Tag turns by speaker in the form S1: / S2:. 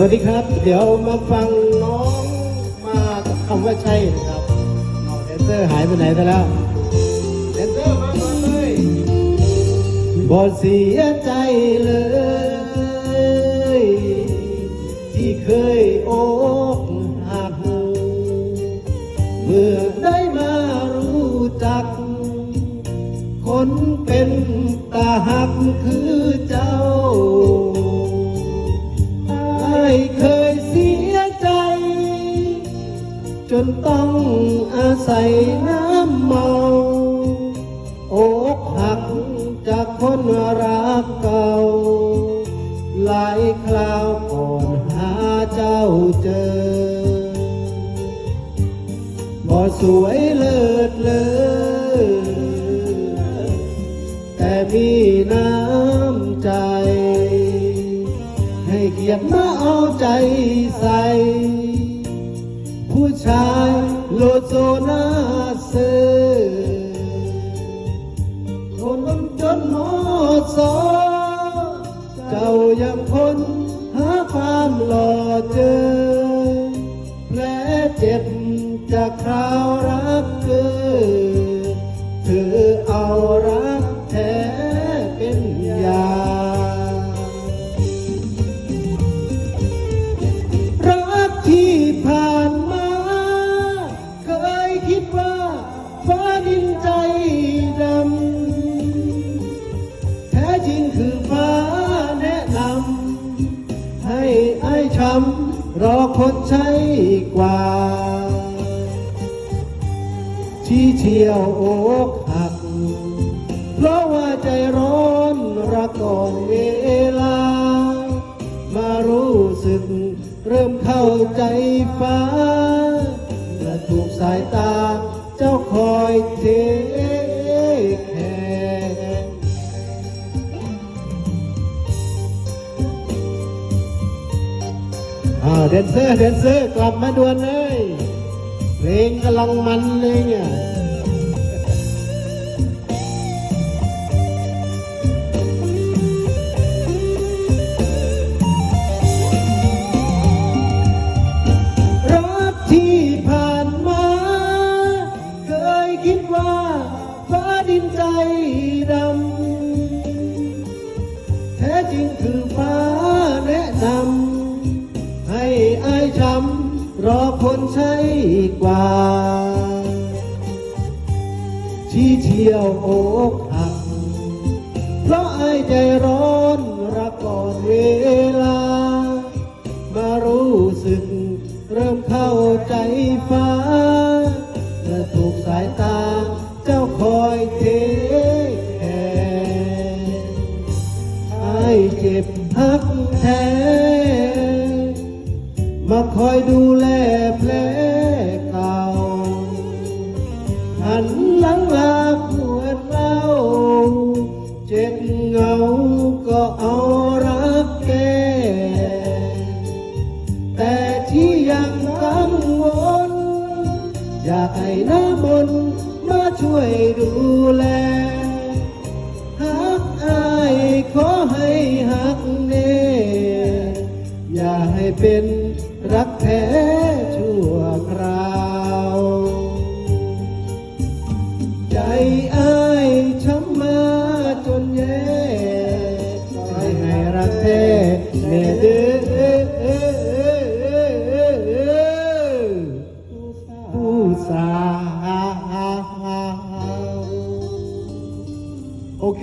S1: วัสดีครับ เดี๋ยวมาฟังน้องมากับคำว่าใช่นะครับเอาแดนเซอร์หายไปไหนไปแล้วแดนเซอร์มาก่อนเลยบ่เสียใจเลย ที่เคยอกหักเมื่อได้มารู้จัก คนเป็นตาหักคือเจ้า นต้องอาศัยน้ำเมา อกหักจากคนรักเก่า หลายคราวก่อนหาเจ้าเจอ บ่สวยเลิศเลยแต่มีน้ำใจ ให้เกียรติมาเอาใจใส่ ผู้ชายโลโซนาเซอคนจนหอดสอเจ้ายังคนหาความหล่อเจอแผลเจ็บจากคราวรักเกิน ช้ำรอคนใช้กว่า ที่เที่ยวอกหัก เพราะว่าใจร้อนรักก่อนเวลา มารู้สึกเริ่มเข้าใจฟ้าและถูกสายตาเจ้าคอยเท อาแดนเซอร์แดนเซอร์กลับมาด่วนเลยเพลงกำลังมันเลยเนี่ยรักที่ผ่านมาเคยคิดว่าฟ้าดินใจดำแท้จริงคือฟ้า ช้ำรอคนใช้กว่าที่เที่ยวอกหัก เพราะไอายใจร้อนรักก่อนเวลา มารู้สึกเริ่มเข้าใจฟ้าและถูกสายตาเจ้าคอยเทแคร์ไอ้เจ็บพักแท้ ดูแลแผลเก่า หันหลังลาปวดเล่าเจ็บเหงาก็เอารักแกแต่ที่ยังกังวลอยากให้น้ามนมาช่วยดูแลหักอายขอให้หักเน่อย่าให้เป็น รักแท้ชั่วคราว ใจอ้ายช้ำมาจนแย่ใจให้รักแท้แน่เด้อผู้สาว โอเค